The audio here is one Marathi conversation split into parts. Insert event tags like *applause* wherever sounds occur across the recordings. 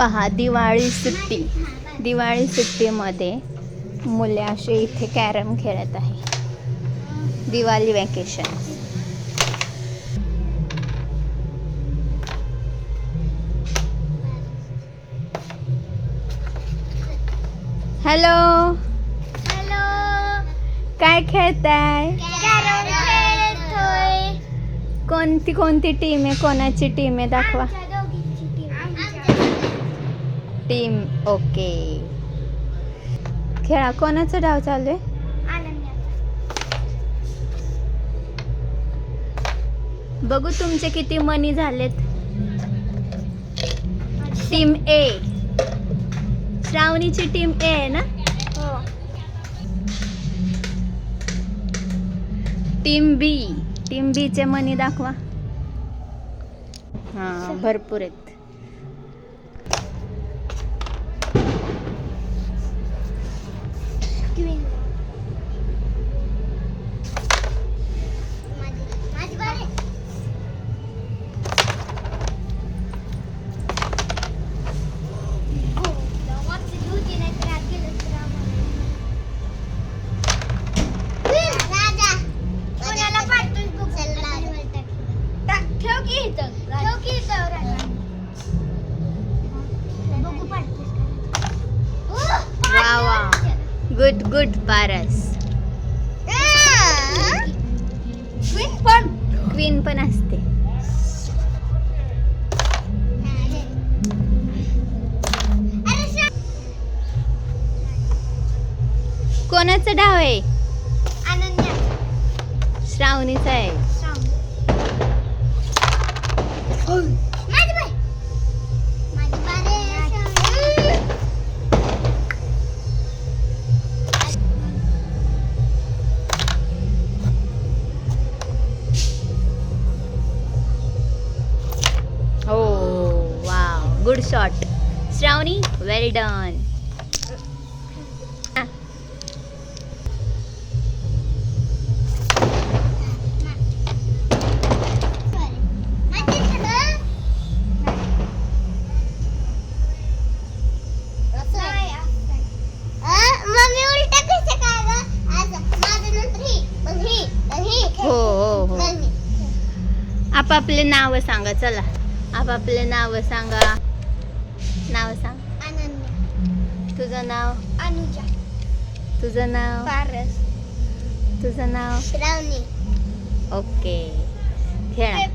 पहा दिवाळी सुट्टी. दिवाळी सुट्टीमध्ये मुले असे इथे कॅरम खेळत आहे. दिवाळी वॅकेशन हॅलो हॅलो काय खेळताय? कोणती कोणती टीम आहे? कोणाची टीम आहे? दाखवा. Team okay. खेळा कोणाचा डाव चालू आहे? बघू तुमचे किती मनी झालेत. टीम ए. श्रावणीची टीम ए आहे ना? हो. टीम बी. टीम बी चे मनी दाखवा. हा भरपूर आहेत. Good good Paras. क्वीन पण. क्वीन पण असते. कोणाचा डाव आहे? श्रावणीचा आहे. हो हो मग मी. आपापले नाव सांगा चला. आपापले नाव सांगा. नाव सांग अनन्या तुझं नाव अनुजा तुझं नाव पारस तुझं नाव श्रावणी ओके खेळा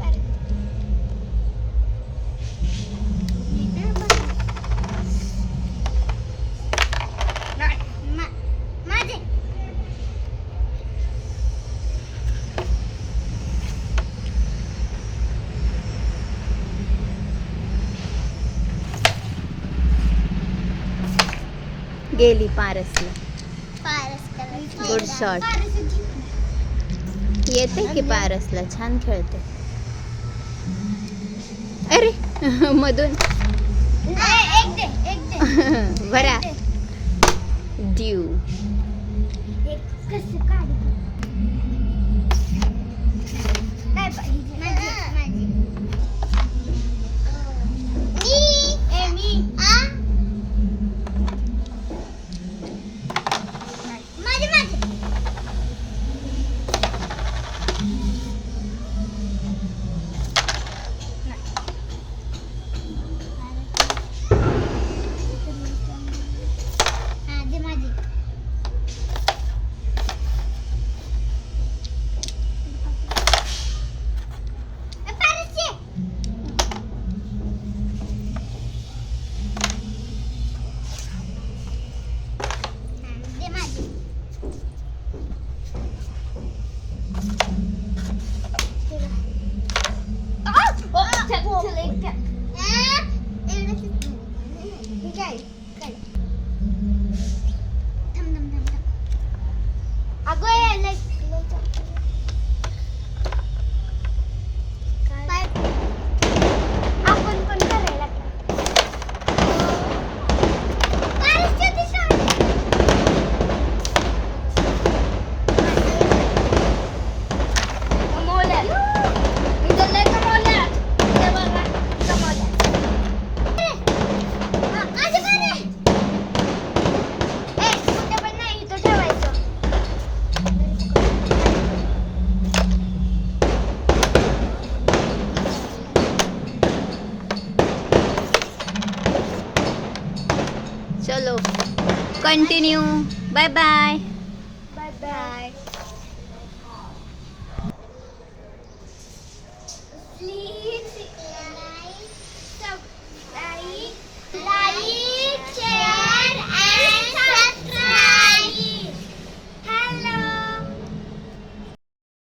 गेली पारसला. पारस कलर शॉट येते की पारसला? छान खेळते. अरे *laughs* मधून. *laughs* बरा. ड्यू Okay. Okay. Dum, dum, dum. I go ahead. Solo. Continue. Bye-bye. Bye-bye.